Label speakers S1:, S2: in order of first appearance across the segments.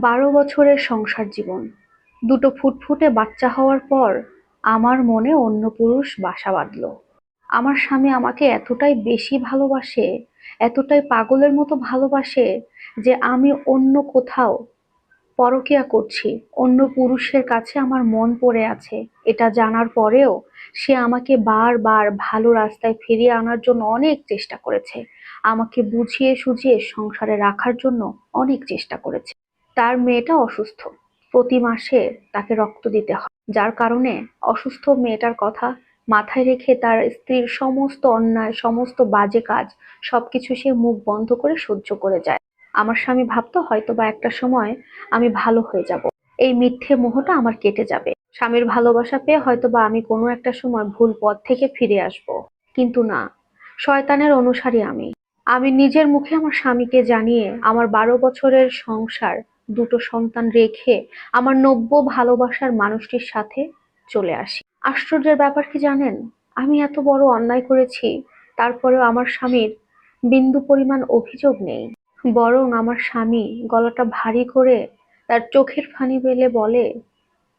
S1: বারো বছরের সংসার জীবন। দুটো ফুটফুটে বাচ্চা হওয়ার পর আমার মনে অন্য পুরুষ বাসা বাঁধলো। আমার স্বামী আমাকে এতটাই বেশি ভালোবাসে, এতটাই পাগলের মতো ভালোবাসে যে আমি অন্য কোথাও পরকীয়া করছি, অন্য পুরুষের কাছে আমার মন পড়ে আছে। এটা জানার পরেও সে আমাকে বারবার ভালো রাস্তায় ফিরিয়ে আনার জন্য অনেক চেষ্টা করেছে। আমাকে বুঝিয়ে সুঝিয়ে সংসারে রাখার জন্য অনেক চেষ্টা করেছে। তার মেয়েটা অসুস্থ। প্রতি মাসে তাকে রক্ত দিতে হয়। যার কারণে অসুস্থ মেয়েটার কথা মাথায় রেখে তার স্ত্রীর সমস্ত অন্যায়, সমস্ত বাজে কাজ সবকিছু সে মুখ বন্ধ করে সহ্য করে যায়। আমার স্বামী ভাবতো হয়তো বা একটা সময় আমি ভালো হয়ে যাব। এই মিথ্যে মোহটা আমার কেটে যাবে। স্বামীর ভালোবাসা পেয়ে হয়তো বা আমি কোনো একটা সময় ভুল পথ থেকে ফিরে আসব। কিন্তু না, শয়তানের অনুসারী আমি। আমি নিজের মুখে আমার স্বামীকে জানিয়ে আমার বারো বছরের সংসার দুটো সন্তান রেখে আমার নব্য ভালোবাসার মানুষটির সাথে চলে আসি। আশ্চর্যের ব্যাপার কি জানেন? আমি এত বড় অন্যায় করেছি, তারপরেও আমার স্বামীর বিন্দু পরিমাণ অভিযোগ নেই। বরং আমার স্বামী গলাটা ভারী করে তার চোখের ফানি বেলে বলে,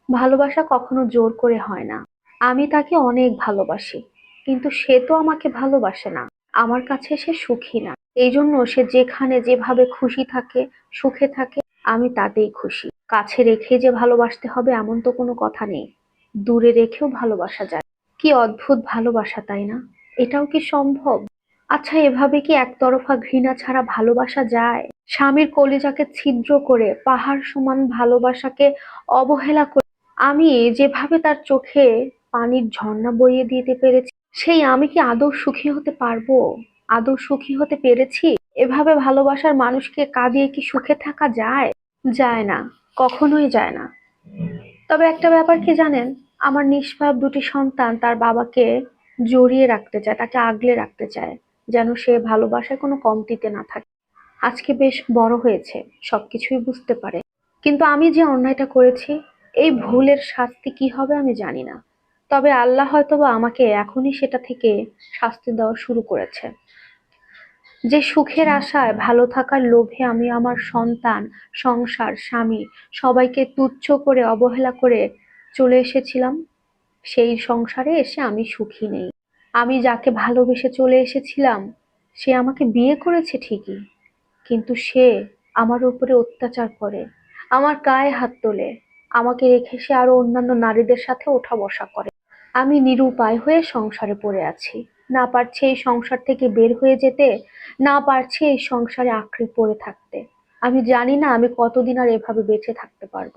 S1: ভালোবাসা কখনো জোর করে হয় না। আমি তাকে অনেক ভালোবাসি, কিন্তু সে তো আমাকে ভালোবাসে না। আমার কাছে সে সুখী না। এই জন্য সে যেখানে যেভাবে খুশি থাকে, সুখে থাকে আমি তাতেই খুশি। কাছে রেখে যে ভালোবাসতে হবে এমন তো কোনো কথা নেই। দূরে রেখেও ভালোবাসা যায়। কি অদ্ভুত ভালোবাসা, তাই না? এটাও কি সম্ভব? আচ্ছা এভাবে কি একতরফা ঘৃণা ছাড়া ভালোবাসা যায়? স্বামীর কলিজাকে ছিদ্র করে, পাহাড় সমান ভালোবাসাকে অবহেলা করে, আমি যেভাবে তার চোখে পানির ঝর্ণা বইয়ে দিতে পেরেছি, সেই আমি কি আদৌ সুখী হতে পারব? আদৌ সুখী হতে পেরেছি? এভাবে ভালোবাসার মানুষকে কাঁদিয়ে কি সুখে থাকা যায়? যায় না, কখনোই যায় না। তবে একটা ব্যাপার কি জানেন? আমার নিষ্পাপ দুটি সন্তান তার বাবাকে জড়িয়ে রাখতে চায়, তাকে আগলে রাখতে চায়, যেন সে ভালোবাসায় কোনো কমতিতে না থাকে। আজকে বেশ বড় হয়েছে, সবকিছুই বুঝতে পারে। কিন্তু আমি যে অন্যায়টা করেছি, এই ভুলের শাস্তি কি হবে আমি জানি না। তবে আল্লাহ হয়তোবা আমাকে এখনই সেটা থেকে শাস্তি দেওয়া শুরু করেছে। যে সুখের আশায় ভালো থাকার লোভে আমি আমার সন্তান, সংসার, স্বামী সবাইকে তুচ্ছ করে অবহেলা করে চলে এসেছিলাম। সেই সংসারে এসে আমি সুখী নেই। আমি যাকে ভালোবেসে চলে এসেছিলাম, সে আমাকে বিয়ে করেছে ঠিকই, কিন্তু সে আমার উপরে অত্যাচার করে, আমার গায়ে হাত তোলে, আমাকে রেখে সে আরও অন্যান্য নারীদের সাথে ওঠা বসা করে। আমি নিরুপায় হয়ে সংসারে পড়ে আছি। না পারছে এই সংসার থেকে বের হয়ে যেতে, না পারছে এই সংসারে আঁকড়ে পড়ে থাকতে। আমি জানি না আমি কতদিন আর এভাবে বেঁচে থাকতে পারব।